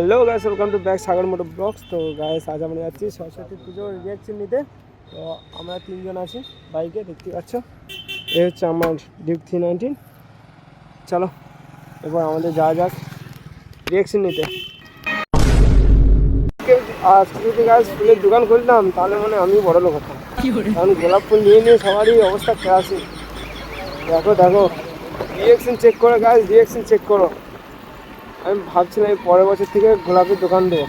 Hello guys welcome to back Sagar motor blogs. তো guys, আজ আমরা যাচ্ছি সরস্বতী পুজোর রিয়াকশন নিতে। তো আমরা তিনজন আছি বাইকে, দেখতে পাচ্ছ? এই হচ্ছে আমার ডিউক থ্রি নাইনটিন চলো, এবার আমাদের যাওয়া যাক রিয়াকশন নিতে। আজকে গাছ ফুলের দোকান খুলতাম, তাহলে মানে আমি বড় লোক হতাম। কারণ গোলাপ ফুল নিয়ে নিয়ে সবারই অবস্থা খেয়াছি দেখো দেখো রিয়াকশন চেক করো গাছ রিয়াকশন চেক করো। আমি ভাবছিলাম এই পরের বছর থেকে গোলাপের দোকান দেবো।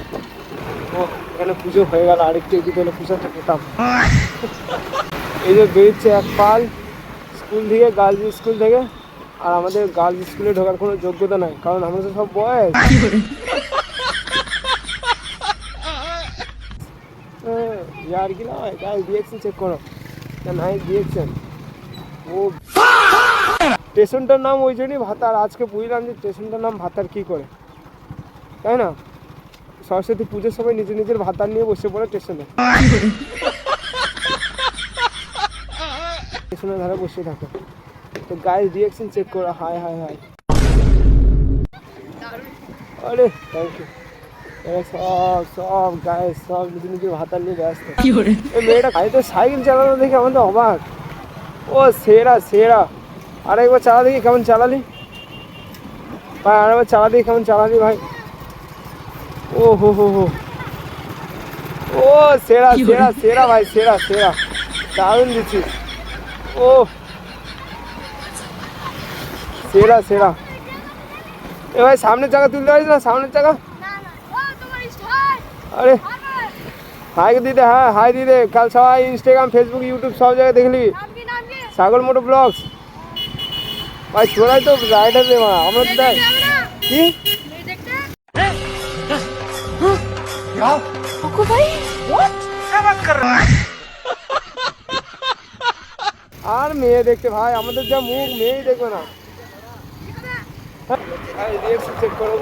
ও, এখানে পুজো হয়ে গেল আরেকটু এদিকে হলে পুজোটা পেতাম। এই যে বেরিয়েছে এক পাল স্কুল থেকে গার্লস স্কুল থেকে, আর আমাদের গার্লস স্কুলে ঢোকার কোনো যোগ্যতা নাই, কারণ আমরা তো সব বয়স ইয়ার কি নয়? গাইস রিয়েকশন চেক করো। নাইস রিয়েকশন ও স্টেশনটার নাম ওই জন্যই ভাতার আজকে বুঝলাম যে স্টেশনটার নাম ভাতার কি করে। তাই না? সরস্বতী পুজোর সময় নিজের নিজের ভাতার নিয়ে বসে পড়ে স্টেশনে। স্টেশনের ধারে বসে থাকে। তো গায়ে রিয়েকশন চেক করো হাই হাই হাই আরে থ্যাংক ইউ সব সব গায়ে সব নিজের নিজের ভাতার নিয়ে ব্যস্ত। মেয়েটা গাড়িতে সাইকেল চালানো দেখে আমাদের অবাক। ও সেরা সেরা। আরেকবার চালা দেখি কেমন চালালি? ভাই আরেকবার চালা দেখি কেমন চালালি ভাই? ও হো হো হো। ও সেরা সেরা সেরা ভাই সেরা সেরা। দারুণ দিচ্ছিস। ও। সেরা সেরা। এ ভাই সামনের চাকা তুলতে পারিস না? সামনের চাকা? আরে। হাই দিদে হ্যাঁ হাই দিদে। কাল সবাই ইনস্টাগ্রাম ফেসবুক ইউটিউব সব জায়গায় দেখলি। Sagar motor blogs. ভাই চোরাই তো রাইডার রে মা আমরা তো দেখ কি? আর মেয়ে দেখতে ভাই আমাদের যা মুখ মেয়েই দেখবে না। চেক করো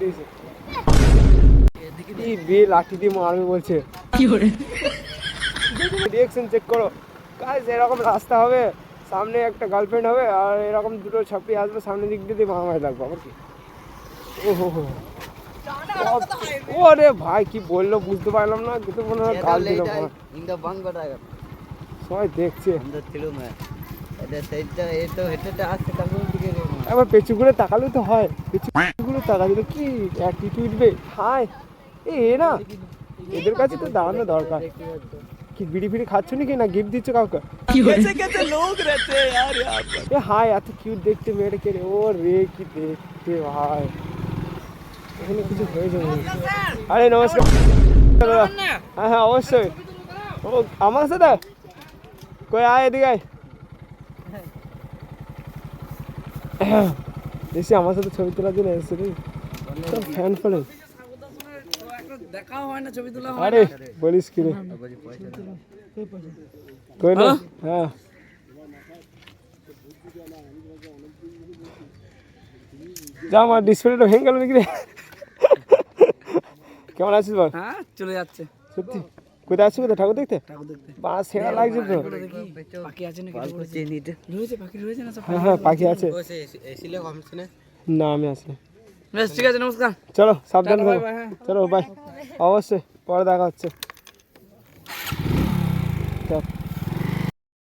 দিয়েছে। এই লাঠি দিয়ে মারবে বলছে। রিয়েকশন চেক করো। গাইস এরকম রাস্তা হবে। সামনে একটা গার্লফ্রেন্ড হবে আর এরকম দুটো ছাপি আসবে সামনের দিক দিয়ে মামায় লাগবে আবার কি ও হো হো ওরে ভাই কি বলল বুঝতে পারলাম না কিন্তু মনে হয় গাল দিল সবাই দেখছে এবার পেছু করে তাকালে তো হয় পেছু করে তাকালে কি অ্যাটিটিউড বে হায় এ না এদের কাছে তো দাঁড়ানো দরকার কি বিড়ি ফিড়ি খাচ্ছ নাকি? না গিফট দিচ্ছ কাউকে? এ হাই এত কিউট দেখতে মেয়েটা কে রে? ও রে কি দেখতে ভাই। এখানে কিছু হয়ে যাবে। আরে নমস্কার। হ্যাঁ হ্যাঁ অবশ্যই। ও আমার সাথে? কই আয় এদিকে আয়। এসে আমার সাথে ছবি তোলার জন্য এসেছে রে। ফ্যান ফলো দেখাও হয় না ছবি তোলা আরে বলিস কি রে? কই না হ্যাঁ। যা আমার ডিসপ্লেটা ভেঙে গেল নাকি রে? কেমন আছিস বল? হ্যাঁ চলে যাচ্ছে। সত্যি? কোথায় আছিস কোথায় ঠাকুর দেখতে? ঠাকুর দেখতে। বা সেরা লাগছে তো। পাখি আছে নাকি? রয়েছে। পাখি রয়েছে না হ্যাঁ হ্যাঁ পাখি আছে। না আমি আসি বেশ ঠিক আছে নমস্কার। চলো সাবধানে থাকো। হ্যাঁ। চলো বাই অবশ্যই পরে দেখা হচ্ছে।